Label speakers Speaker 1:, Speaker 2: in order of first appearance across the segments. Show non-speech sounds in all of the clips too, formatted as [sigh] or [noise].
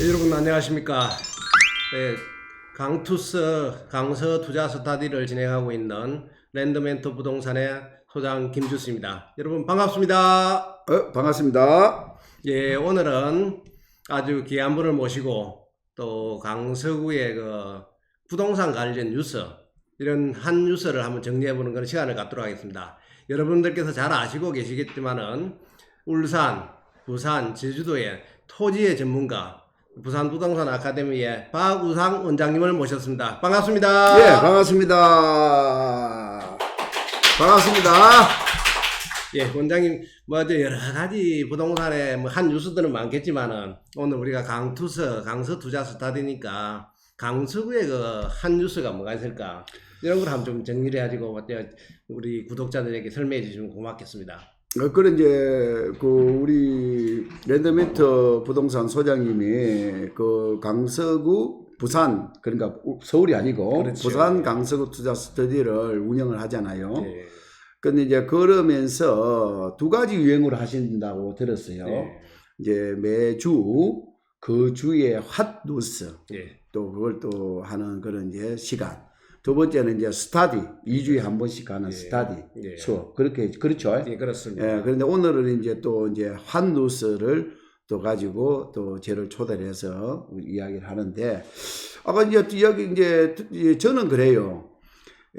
Speaker 1: 네, 여러분 안녕하십니까? 네, 강투스 강서 투자 스타디를 진행하고 있는 랜드멘토 부동산의 소장 김주스입니다. 여러분 반갑습니다.
Speaker 2: 어, 반갑습니다.
Speaker 1: 예, 오늘은 아주 귀한 분을 모시고 또 강서구의 그 부동산 관련 뉴스 이런 한 뉴스를 한번 정리해 보는 그런 시간을 갖도록 하겠습니다. 여러분들께서 잘 아시고 계시겠지만은 울산, 부산, 제주도의 토지의 전문가 부산 부동산 아카데미의 박우상 원장님을 모셨습니다. 반갑습니다.
Speaker 2: 예, 반갑습니다. 반갑습니다.
Speaker 1: 예, 원장님, 뭐, 저 여러 가지 부동산에 뭐 한 뉴스들은 많겠지만은, 오늘 우리가 강투서, 강서 투자 스타디니까, 강서구의 그 한 뉴스가 뭐가 있을까? 이런 걸 한번 좀 정리를 해가지고, 우리 구독자들에게 설명해 주시면 고맙겠습니다.
Speaker 2: 어, 그런 이제 그 우리 랜드멘터 부동산 소장님이 그 강서구 부산 그러니까 서울이 아니고
Speaker 1: 그렇죠.
Speaker 2: 부산 강서구 투자 스터디를 운영을 하잖아요.
Speaker 1: 예.
Speaker 2: 근데 이제 그러면서 두 가지 유행으로 하신다고 들었어요.
Speaker 1: 예.
Speaker 2: 이제 매주 그 주에 핫 뉴스
Speaker 1: 예.
Speaker 2: 또 그걸 또 하는 그런 이제 시간. 두 번째는 이제 스타디, 2주에 한 번씩 하는
Speaker 1: 예.
Speaker 2: 스타디
Speaker 1: 예.
Speaker 2: 수업. 그렇게, 그렇죠.
Speaker 1: 예, 그렇습니다.
Speaker 2: 예, 그런데 오늘은 이제 또 이제 한 뉴스를 또 가지고 또 저를 초대를 해서 이야기를 하는데, 아까 이제 여기 이제 이- 저는 그래요.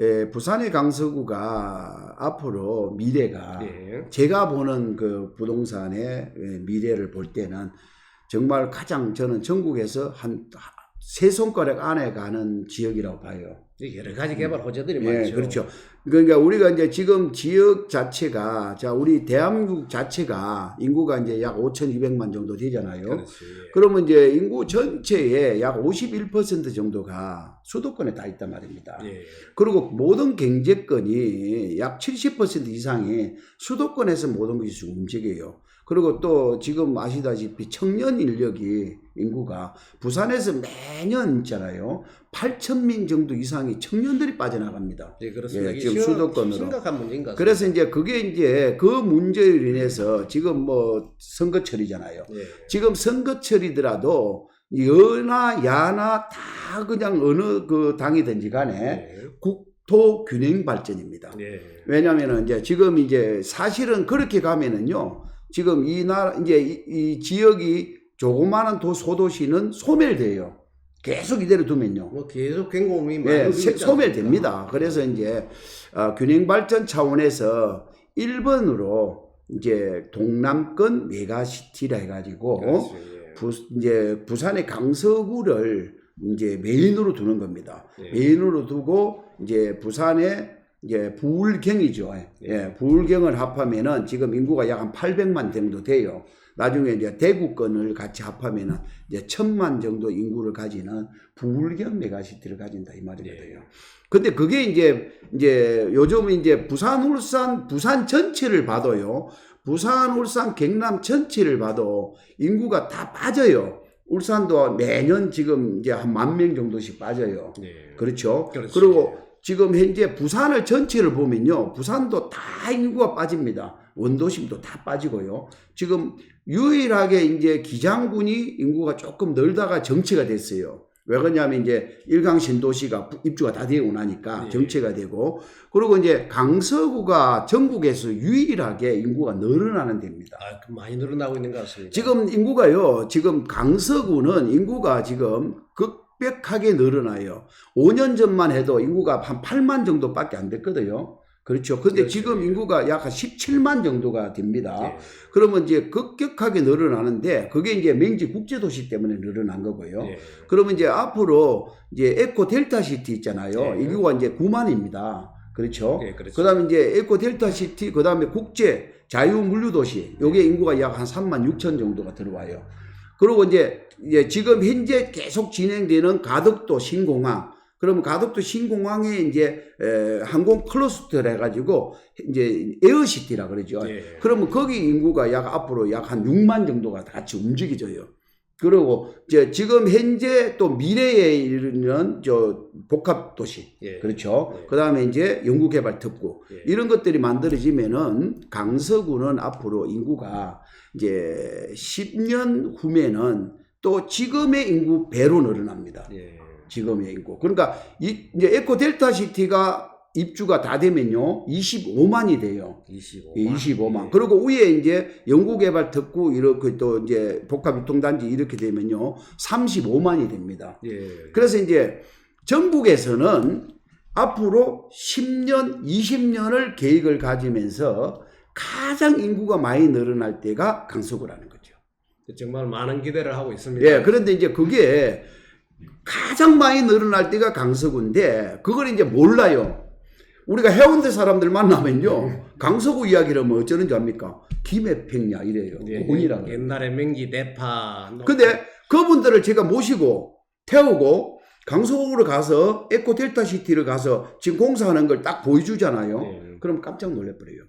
Speaker 2: 예, 부산의 강서구가 앞으로 미래가
Speaker 1: 예.
Speaker 2: 제가 보는 그 부동산의 예, 미래를 볼 때는 정말 가장 저는 전국에서 한 세 손가락 안에 가는 지역이라고 봐요.
Speaker 1: 여러 가지 개발 호재들이
Speaker 2: 예,
Speaker 1: 많죠.
Speaker 2: 그렇죠. 그러니까 우리가 이제 지금 지역 자체가 자 우리 대한민국 자체가 인구가 이제 약 5,200만 정도 되잖아요.
Speaker 1: 그렇지. 예.
Speaker 2: 그러면 이제 인구 전체의 약 51% 정도가 수도권에 다 있단 말입니다.
Speaker 1: 예.
Speaker 2: 그리고 모든 경제권이 약 70% 이상이 수도권에서 모든 것이 움직여요. 그리고 또 지금 아시다시피 청년 인력이 인구가 부산에서 매년 있잖아요. 8천 명 정도 이상이 청년들이 빠져나갑니다.
Speaker 1: 예, 그렇습니다.
Speaker 2: 예, 지금
Speaker 1: 심각-
Speaker 2: 수도권으로.
Speaker 1: 심각한 문제인 것 같습니다.
Speaker 2: 그래서 이제 그게 이제 그 문제로 인해서 지금 뭐 선거철이잖아요.
Speaker 1: 예.
Speaker 2: 지금 선거철이더라도 여나 야나 다 그냥 어느 그 당이든지 간에
Speaker 1: 예.
Speaker 2: 국토 균형 발전입니다.
Speaker 1: 예.
Speaker 2: 왜냐면은 이제 지금 이제 사실은 그렇게 가면은요. 지금 이 나라 이제 이, 이 지역이 조그마한 도 소도시는 소멸돼요. 계속 이대로 두면요.
Speaker 1: 뭐 계속
Speaker 2: 세-
Speaker 1: 있지
Speaker 2: 소멸됩니다. 그래서 이제 어, 균형 발전 차원에서 1번으로 이제 동남권 메가시티라 해가지고
Speaker 1: 그렇지, 예.
Speaker 2: 부, 이제 부산의 강서구를 이제 메인으로 두는 겁니다.
Speaker 1: 예.
Speaker 2: 메인으로 두고 이제 부산의 이제 부울경이죠. 예, 부울경을 합하면은 지금 인구가 약 한 800만 정도 돼요. 나중에 이제 대구권을 같이 합하면은 이제 천만 정도 인구를 가지는 부울경 메가시티를 가진다 이 말이거든요.
Speaker 1: 예.
Speaker 2: 근데 그게 이제 이제 요즘 이제 부산 울산 부산 전체를 봐도요. 부산 울산 경남 전체를 봐도 인구가 다 빠져요. 울산도 매년 지금 이제 한 만 명 정도씩 빠져요.
Speaker 1: 예.
Speaker 2: 그렇죠.
Speaker 1: 그렇지.
Speaker 2: 그리고 지금 현재 부산을 전체를 보면요. 부산도 다 인구가 빠집니다. 원도심도 다 빠지고요. 지금 유일하게 이제 기장군이 인구가 조금 늘다가 정체가 됐어요. 왜 그러냐면 이제 일강 신도시가 입주가 다 되고 나니까
Speaker 1: 예.
Speaker 2: 정체가 되고 그리고 이제 강서구가 전국에서 유일하게 인구가 늘어나는 데입니다.
Speaker 1: 아, 그 많이 늘어나고 있는 것 같습니다.
Speaker 2: 지금 인구가요, 지금 강서구는 인구가 지금 급격하게 늘어나요. 5년 전만 해도 인구가 한 8만 정도밖에 안 됐거든요. 그렇죠. 근데
Speaker 1: 그렇죠.
Speaker 2: 지금 인구가 약 한 17만 정도가 됩니다.
Speaker 1: 예.
Speaker 2: 그러면 이제 급격하게 늘어나는데 그게 이제 맹지 국제도시 때문에 늘어난 거고요.
Speaker 1: 예.
Speaker 2: 그러면 이제 앞으로 이제 에코 델타 시티 있잖아요.
Speaker 1: 예.
Speaker 2: 인구가 이제 9만입니다. 그렇죠.
Speaker 1: 예, 그렇죠.
Speaker 2: 그다음에 이제 에코 델타 시티, 그다음에 국제 자유 물류 도시. 요게 인구가 약 한 3만 6천 정도가 들어와요. 그리고 이제 이제 지금 현재 계속 진행되는 가덕도 신공항. 그러면 가덕도 신공항에 이제 에, 항공 클러스터를 해가지고 이제 에어시티라 그러죠.
Speaker 1: 예.
Speaker 2: 그러면 거기 인구가 약 앞으로 약 한 6만 정도가 같이 움직여져요. 그리고 이제 지금 현재 또 미래에 이르는 저 복합 도시
Speaker 1: 예.
Speaker 2: 그렇죠.
Speaker 1: 예.
Speaker 2: 그 다음에 이제 연구개발 특구
Speaker 1: 예.
Speaker 2: 이런 것들이 만들어지면은 강서구는 앞으로 인구가 이제 10년 후면은 또 지금의 인구 배로 늘어납니다.
Speaker 1: 예.
Speaker 2: 지금의 인구. 그러니까 이 이제 에코 델타 시티가 입주가 다 되면요. 25만이 돼요.
Speaker 1: 25만.
Speaker 2: 예, 25만. 그리고 위에 이제 연구개발 특구 이렇게 또 이제 복합유통단지 이렇게 되면요. 35만이 됩니다.
Speaker 1: 예.
Speaker 2: 그래서 이제 전국에서는 앞으로 10년, 20년을 계획을 가지면서 가장 인구가 많이 늘어날 때가 강서구라는 거죠.
Speaker 1: 정말 많은 기대를 하고 있습니다.
Speaker 2: 예, 그런데 이제 그게 가장 많이 늘어날 때가 강서구인데 그걸 이제 몰라요. 우리가 해운대 사람들 만나면요. 강서구 이야기를 뭐 어쩌는 줄 압니까? 김해평야 이래요.
Speaker 1: 예,
Speaker 2: 고군이라고.
Speaker 1: 옛날에 명기 대파.
Speaker 2: 근데 그분들을 제가 모시고 태우고 강서구로 가서 에코 델타 시티를 가서 지금 공사하는 걸 딱 보여주잖아요.
Speaker 1: 예.
Speaker 2: 그럼 깜짝 놀래버려요.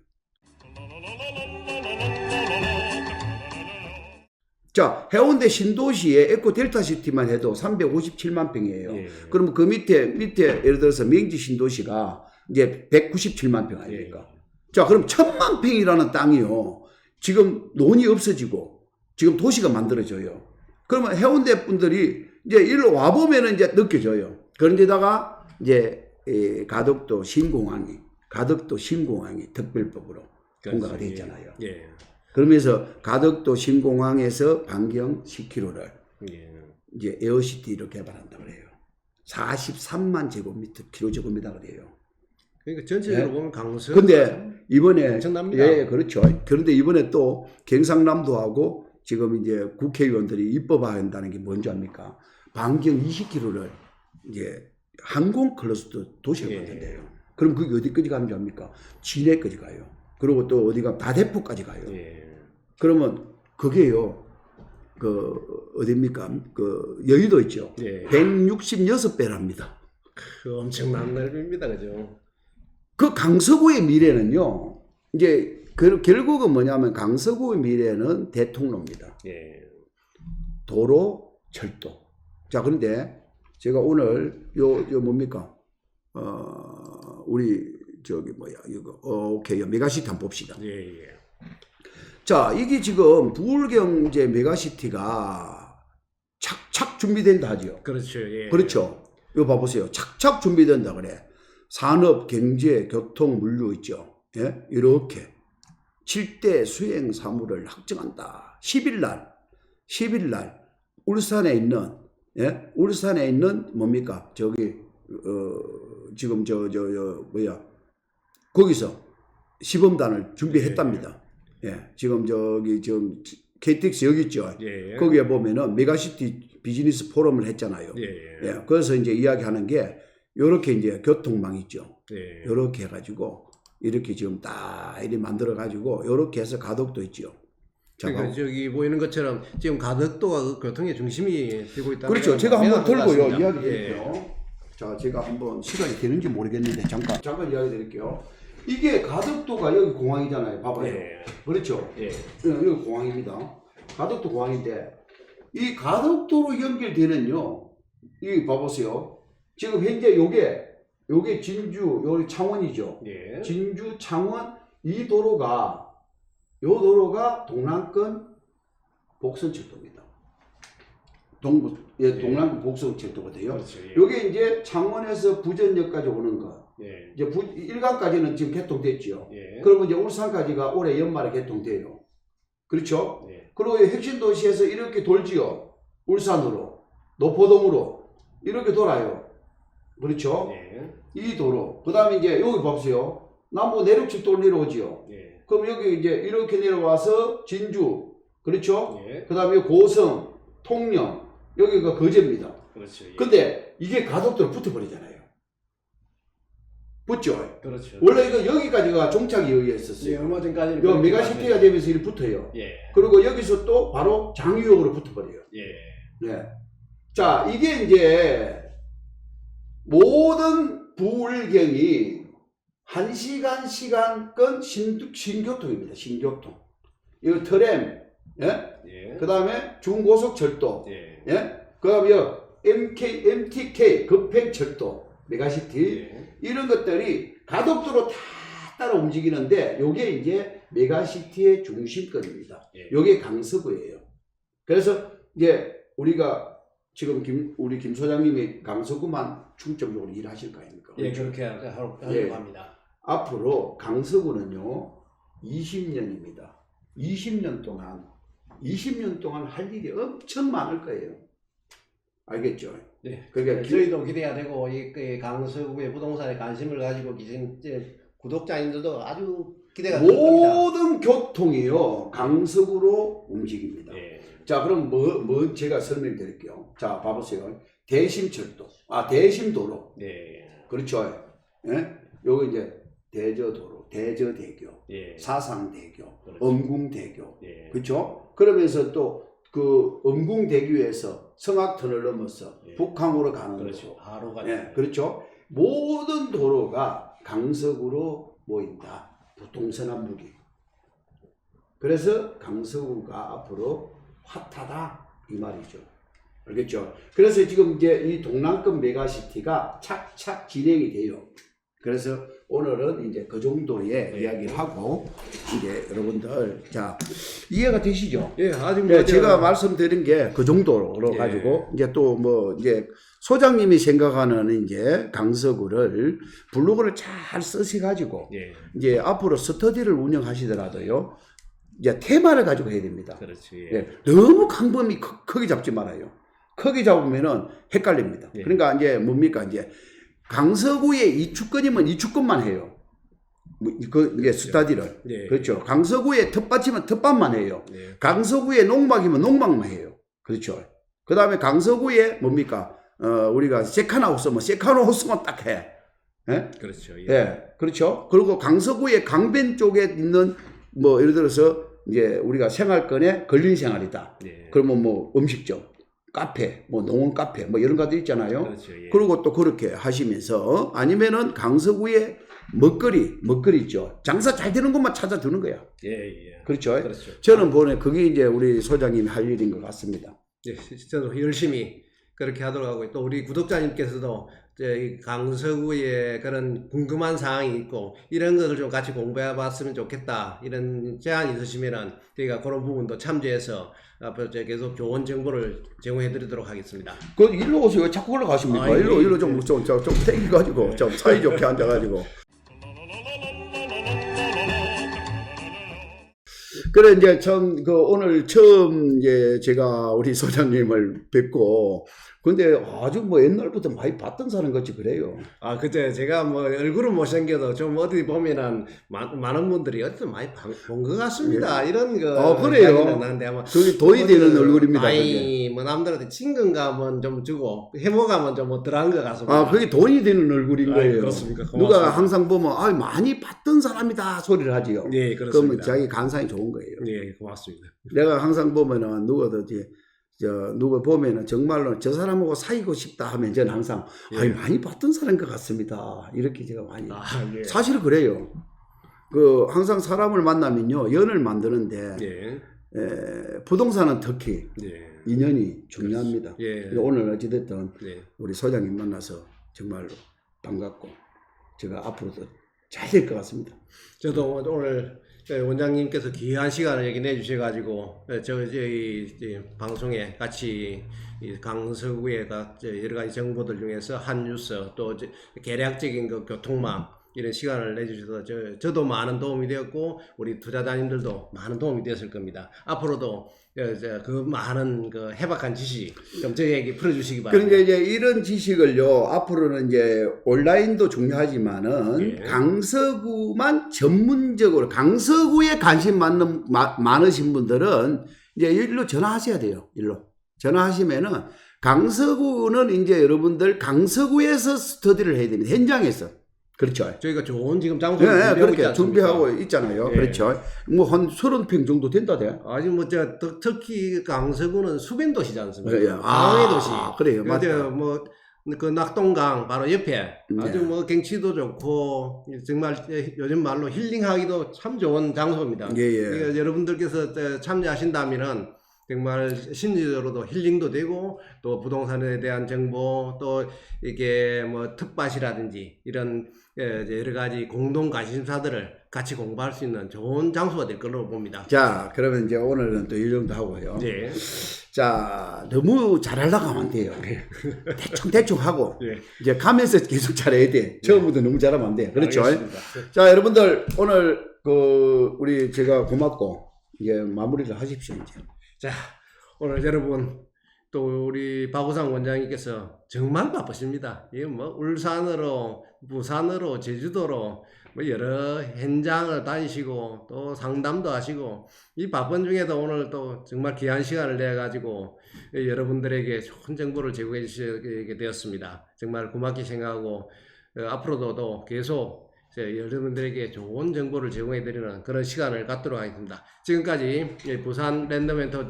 Speaker 2: 자, 해운대 신도시의 에코 델타 시티만 해도 357만 평이에요.
Speaker 1: 예.
Speaker 2: 그러면 그 밑에 밑에 예를 들어서 명지 신도시가 이제 197만 평 아닙니까? 자, 그럼 천만 평이라는 땅이요. 지금 논이 없어지고 지금 도시가 만들어져요. 그러면 해운대 분들이 이제 일로 와 보면은 이제 느껴져요. 그런데다가 이제 이 가덕도 신공항이 가덕도 신공항이 특별법으로 통과가
Speaker 1: 그렇죠.
Speaker 2: 됐잖아요.
Speaker 1: 예.
Speaker 2: 그러면서 가덕도 신공항에서 반경 10km를
Speaker 1: 예.
Speaker 2: 이제 에어시티로 개발한다 그래요. 43만 제곱미터 킬로제곱미터 그래요.
Speaker 1: 그러니까 전체적으로
Speaker 2: 예.
Speaker 1: 보면 강서.
Speaker 2: 근데 이번에
Speaker 1: 엄청납니다.
Speaker 2: 예, 그렇죠. 그런데 이번에 또 경상남도 하고 지금 이제 국회의원들이 입법한다는 게 뭔지 압니까? 반경 20km를 이제 항공 클러스터 도시를
Speaker 1: 예.
Speaker 2: 만든대요. 그럼 그게 어디까지 가는 줄 압니까? 진해까지 가요. 그리고 또 어디가 다대포까지 가요.
Speaker 1: 예.
Speaker 2: 그러면 그게요. 그 어딥니까? 그 여의도 있죠.
Speaker 1: 예.
Speaker 2: 166배랍니다.
Speaker 1: 그 엄청난 넓입니다, 그죠?
Speaker 2: 그 강서구의 미래는요. 이제 그 결국은 뭐냐면 강서구의 미래는 대통로입니다.
Speaker 1: 예.
Speaker 2: 도로, 철도. 자, 그런데 제가 오늘 요, 요 뭡니까? 어, 우리 저기 뭐야, 이거, 어, 오케이. 메가시티 한번 봅시다.
Speaker 1: 예, 예.
Speaker 2: 자, 이게 지금 부울경제 메가시티가 착착 준비된다 하지요.
Speaker 1: 그렇죠. 예.
Speaker 2: 그렇죠. 이거 봐보세요. 착착 준비된다 그래. 산업, 경제, 교통, 물류 있죠. 예? 이렇게 7대 수행 사무를 확정한다. 10일 날, 10일 날 울산에 있는 예? 울산에 있는 뭡니까? 저기 어 지금 저 저 저 뭐야? 거기서 시범단을 준비했답니다. 예. 지금 저기 지금 KTX 여기 있죠.
Speaker 1: 예.
Speaker 2: 거기에 보면은 메가시티 비즈니스 포럼을 했잖아요.
Speaker 1: 예, 예.
Speaker 2: 예, 그래서 이제 이야기하는 게 요렇게 이제 교통망 있죠.
Speaker 1: 예.
Speaker 2: 요렇게 해가지고 이렇게 지금 딱 이렇게 만들어 가지고 요렇게 해서 가덕도 있죠. 자,
Speaker 1: 그러니까
Speaker 2: 봐-
Speaker 1: 저기 보이는 것처럼 지금 가덕도가 그 교통의 중심이 되고 있다.
Speaker 2: 그렇죠. 제가 한번 들고요 이야기
Speaker 1: 예.
Speaker 2: 드릴게요. 자, 제가 한번 시간이 되는지 모르겠는데 잠깐 잠깐 이야기 드릴게요. 이게 가덕도가 여기 공항이잖아요. 봐봐요.
Speaker 1: 예.
Speaker 2: 그렇죠.
Speaker 1: 예.
Speaker 2: 여기 공항입니다. 가덕도 공항인데 이 가덕도로 연결되는요. 이 봐보세요. 지금 현재 요게 요게 진주 요게 창원이죠.
Speaker 1: 예.
Speaker 2: 진주 창원 이 도로가 요 도로가 동남권 복선철도입니다. 동부 예, 동남권 복선철도가 돼요.
Speaker 1: 그렇죠. 예.
Speaker 2: 요게 이제 창원에서 부전역까지 오는 거.
Speaker 1: 예.
Speaker 2: 이제 부, 일간까지는 지금 개통됐죠.
Speaker 1: 예.
Speaker 2: 그러면 이제 울산까지가 올해 연말에 개통돼요. 그렇죠?
Speaker 1: 예.
Speaker 2: 그리고 이 핵심 도시에서 이렇게 돌지요. 울산으로, 노포동으로 이렇게 돌아요. 그렇죠?
Speaker 1: 예.
Speaker 2: 이 도로. 그 다음에 이제 여기 보세요. 남부 내륙측 도로 내려오지요.
Speaker 1: 예.
Speaker 2: 그럼 여기 이제 이렇게 내려와서 진주, 그렇죠?
Speaker 1: 예.
Speaker 2: 그 다음에 고성, 통영 여기가 거제입니다.
Speaker 1: 그렇죠. 예.
Speaker 2: 근데 이게 가덕도로 붙어버리잖아요. 붙죠?
Speaker 1: 그렇죠.
Speaker 2: 원래 이거 여기까지가 종착이 여기
Speaker 1: 예,
Speaker 2: 있었어요.
Speaker 1: 얼마 전까지는
Speaker 2: 요 메가시티가 되면서 이리 붙어요.
Speaker 1: 예.
Speaker 2: 그리고 여기서 또 바로 장유역으로 붙어버려요.
Speaker 1: 예.
Speaker 2: 네. 자, 이게 이제 모든 부울경이 한 시간 시간권 신, 신교통입니다. 신교통. 이거 트램, 예?
Speaker 1: 예.
Speaker 2: 그 다음에 중고속철도,
Speaker 1: 예.
Speaker 2: 예? 그 다음에 MK, MTK 급행철도, 메가시티.
Speaker 1: 예.
Speaker 2: 이런 것들이 가덕도로 다 따라 움직이는데 요게 이제 메가시티의 중심권입니다.
Speaker 1: 예.
Speaker 2: 요게 강서구예요. 그래서 이제 우리가 지금 김, 우리 김 소장님이 강서구만 중점적으로 일하실 거 아닙니까?
Speaker 1: 예, 그렇게 하려고 하려고
Speaker 2: 예.
Speaker 1: 합니다.
Speaker 2: 앞으로 강서구는요 20년입니다. 20년 동안 20년 동안 할 일이 엄청 많을 거예요. 알겠죠?
Speaker 1: 네.
Speaker 2: 그러니까
Speaker 1: 네,
Speaker 2: 기-
Speaker 1: 저희도 기대가 되고 이그 강서구의 부동산에 관심을 가지고 계신 이제 구독자님들도 아주 기대가 될 겁니다.
Speaker 2: 모든 교통이요 강서구로 움직입니다.
Speaker 1: 예.
Speaker 2: 자 그럼 뭐, 뭐 제가 설명드릴게요. 자 봐보세요. 대심철도, 아 대심도로,
Speaker 1: 네.
Speaker 2: 그렇죠. 예? 요거 이제 대저도로, 대저대교,
Speaker 1: 예.
Speaker 2: 사상대교,
Speaker 1: 그렇죠.
Speaker 2: 엄궁대교,
Speaker 1: 예.
Speaker 2: 그렇죠? 그러면서 또 그 엄궁대교에서 성악터널 넘어서
Speaker 1: 예.
Speaker 2: 북항으로 가는
Speaker 1: 그렇죠.
Speaker 2: 도로,
Speaker 1: 하루가
Speaker 2: 예, 그렇죠? 모든 도로가 강서구로 모인다. 부동산 무기. 그래서 강서구가 앞으로 핫하다 이 말이죠. 알겠죠? 그래서 지금 이제 이 동남권 메가시티가 착착 진행이 돼요. 그래서 오늘은 이제 그 정도의
Speaker 1: 네.
Speaker 2: 이야기를 하고 이제 여러분들 자 이해가 되시죠?
Speaker 1: 예, 아직
Speaker 2: 네,
Speaker 1: 뭐
Speaker 2: 제가 말씀드린 게 그 정도로
Speaker 1: 예.
Speaker 2: 가지고 이제 또 뭐 이제 소장님이 생각하는 이제 강서구를 블로그를 잘 쓰셔 가지고
Speaker 1: 예.
Speaker 2: 이제 앞으로 스터디를 운영하시더라도요 이제 테마를 가지고 해야 됩니다.
Speaker 1: 그렇지. 예.
Speaker 2: 예, 너무 강범위 크, 크게 잡지 말아요. 크게 잡으면은 헷갈립니다.
Speaker 1: 예.
Speaker 2: 그러니까 이제 뭡니까 이제 강서구의 이축권이면 이축권만 해요. 뭐, 그 이제 스타디를
Speaker 1: 예.
Speaker 2: 그렇죠. 강서구의 텃밭이면 텃밭만 해요.
Speaker 1: 예.
Speaker 2: 강서구의 농막이면 농막만 해요. 그렇죠. 그 다음에 강서구에 뭡니까? 어, 우리가 세칸하우스면 세칸하우스만 딱 해. 예?
Speaker 1: 그렇죠. 예.
Speaker 2: 예. 그렇죠. 그리고 강서구의 강변 쪽에 있는 뭐 예를 들어서 이제 우리가 생활권에 걸린 생활이다.
Speaker 1: 예.
Speaker 2: 그러면 뭐 음식점, 카페, 뭐 농원 카페 뭐 이런 것들 있잖아요.
Speaker 1: 그렇죠. 예.
Speaker 2: 그리고 또 그렇게 하시면서 아니면은 강서구의 먹거리, 먹거리 있죠. 장사 잘 되는 곳만 찾아두는 거야.
Speaker 1: 예, 예.
Speaker 2: 그렇죠.
Speaker 1: 그렇죠.
Speaker 2: 저는 보내 그게 이제 우리 소장님이 할 일인 것 같습니다.
Speaker 1: 예, 저도 열심히 그렇게 하도록 하고 또 우리 구독자님께서도 강서구에 그런 궁금한 사항이 있고 이런 것을 좀 같이 공부해 봤으면 좋겠다 이런 제안이 있으시면은 저희가 그런 부분도 참조해서 앞으로 계속 좋은 정보를 제공해 드리도록 하겠습니다.
Speaker 2: 그 일로 오세요. 왜 자꾸 올라가십니까?
Speaker 1: 아, 예,
Speaker 2: 일로
Speaker 1: 예,
Speaker 2: 일로 좀좀좀 땡겨가지고 좀 사이좋게 앉아 가지고. 그래 이제 참그 오늘 처음 이제 제가 우리 소장님을 뵙고 근데 아주 뭐 옛날부터 많이 봤던 사람 같이 그래요.
Speaker 1: 아 그때 제가 뭐 얼굴은 못생겨도 좀 어디 보면은 많, 많은 분들이 어디서 많이 본 것 같습니다 이런 거
Speaker 2: 아, 그래요?
Speaker 1: 나는데 아마
Speaker 2: 그게 돈이 되는 얼굴입니다.
Speaker 1: 아이 뭐 남들한테 친근감은 좀 주고 해모감은 좀 덜한 것 같습니다.
Speaker 2: 아 그게 돈이 되는 얼굴인
Speaker 1: 아이,
Speaker 2: 거예요.
Speaker 1: 그렇습니까?
Speaker 2: 누가
Speaker 1: 고맙습니다.
Speaker 2: 항상 보면 아 많이 봤던 사람이다 소리를 하지요.
Speaker 1: 예
Speaker 2: 그러면
Speaker 1: 그렇습니다.
Speaker 2: 자기 간상이 좋은 거예요.
Speaker 1: 예 고맙습니다.
Speaker 2: 내가 항상 보면은 이제 저 누구 보면은 정말로 저 사람하고 사귀고 싶다 하면 저는 항상
Speaker 1: 예.
Speaker 2: 아니 많이 봤던 사람 것 같습니다. 이렇게 제가 많이
Speaker 1: 아 예.
Speaker 2: 사실 그래요. 그 항상 사람을 만나면요 연을 만드는데
Speaker 1: 예.
Speaker 2: 에, 부동산은 특히
Speaker 1: 예.
Speaker 2: 인연이 중요합니다.
Speaker 1: 예.
Speaker 2: 오늘 어찌됐든
Speaker 1: 예.
Speaker 2: 우리 소장님 만나서 정말로 반갑고 제가 앞으로도 잘 될 것 같습니다.
Speaker 1: 저도 오늘 원장님께서 귀한 시간을 여기 내주셔가지고 저 저희 방송에 같이 각 여러 가지 정보들 중에서 한 뉴스 또 이제 개략적인 그 교통망 이런 시간을 내주셔서 저, 저도 많은 도움이 되었고 우리 투자자님들도 많은 도움이 되었을 겁니다. 앞으로도 저, 저, 그 많은 그 해박한 지식 좀 저에게 풀어주시기 바랍니다.
Speaker 2: 그러니까 이제 이런 지식을요 앞으로는 이제 온라인도 중요하지만은
Speaker 1: 예.
Speaker 2: 강서구만 전문적으로 강서구에 관심 많는 마- 많으신 분들은 이제 일로 전화하셔야 돼요 일로 전화하시면은 강서구는 이제 여러분들 강서구에서 스터디를 해야 됩니다 현장에서 그렇죠.
Speaker 1: 저희가 좋은 지금
Speaker 2: 예,
Speaker 1: 장소를
Speaker 2: 예,
Speaker 1: 준비하고 있지
Speaker 2: 그렇게
Speaker 1: 않습니까?
Speaker 2: 준비하고 있잖아요.
Speaker 1: 예.
Speaker 2: 그렇죠. 뭐 한 서른 평 정도 된다대.
Speaker 1: 아직 뭐저 특히 강서구는 수변 도시지 않습니까? 강의 도시.
Speaker 2: 아, 그래요. 맞다.
Speaker 1: 뭐그 낙동강 바로 옆에 아주
Speaker 2: 네.
Speaker 1: 뭐 경치도 좋고 정말 요즘 말로 힐링하기도 참 좋은 장소입니다.
Speaker 2: 예, 예.
Speaker 1: 그러니까 여러분들께서 저 참여하신다면은 정말 심리적으로도 힐링도 되고 또 부동산에 대한 정보 또 이게 뭐 텃밭이라든지 이런 예, 여러 가지 공동 관심사들을 같이 공부할 수 있는 좋은 장소가 될 걸로 봅니다.
Speaker 2: 자, 그러면 이제 오늘은 또 이 정도 하고요.
Speaker 1: 예.
Speaker 2: 자, 너무 잘하려고 하면 안 돼요. [laughs] 대충 대충 하고
Speaker 1: 예.
Speaker 2: 이제 가면서 계속 잘해야 돼. 처음부터 너무 잘하면 안 돼. 그렇죠?
Speaker 1: 알겠습니다.
Speaker 2: 자, 여러분들 오늘 그 우리 제가 고맙고 이제 마무리를 하십시오 이제.
Speaker 1: 자, 오늘 여러분 또 우리 박우상 원장님께서 정말 바쁘십니다. 이게 뭐 울산으로 부산으로 제주도로 뭐 여러 현장을 다니시고 또 상담도 하시고 이 바쁜 중에도 오늘 또 정말 귀한 시간을 내 가지고 여러분들에게 좋은 정보를 제공해 주시게 되었습니다. 정말 고맙게 생각하고 어, 앞으로도 또 계속 여러분들에게 좋은 정보를 제공해 드리는 그런 시간을 갖도록 하겠습니다. 지금까지 예, 부산 랜덤엔터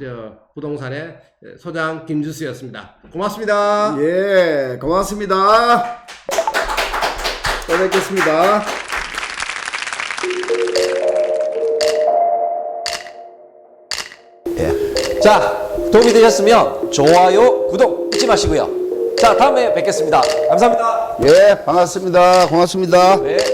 Speaker 1: 부동산의 소장 김주수였습니다. 고맙습니다.
Speaker 2: 예, 고맙습니다. 또 뵙겠습니다.
Speaker 3: 자, 도움이 되셨으면 좋아요, 구독 잊지 마시고요. 자, 다음에 뵙겠습니다. 감사합니다.
Speaker 2: 예, 반갑습니다. 고맙습니다.
Speaker 3: 네.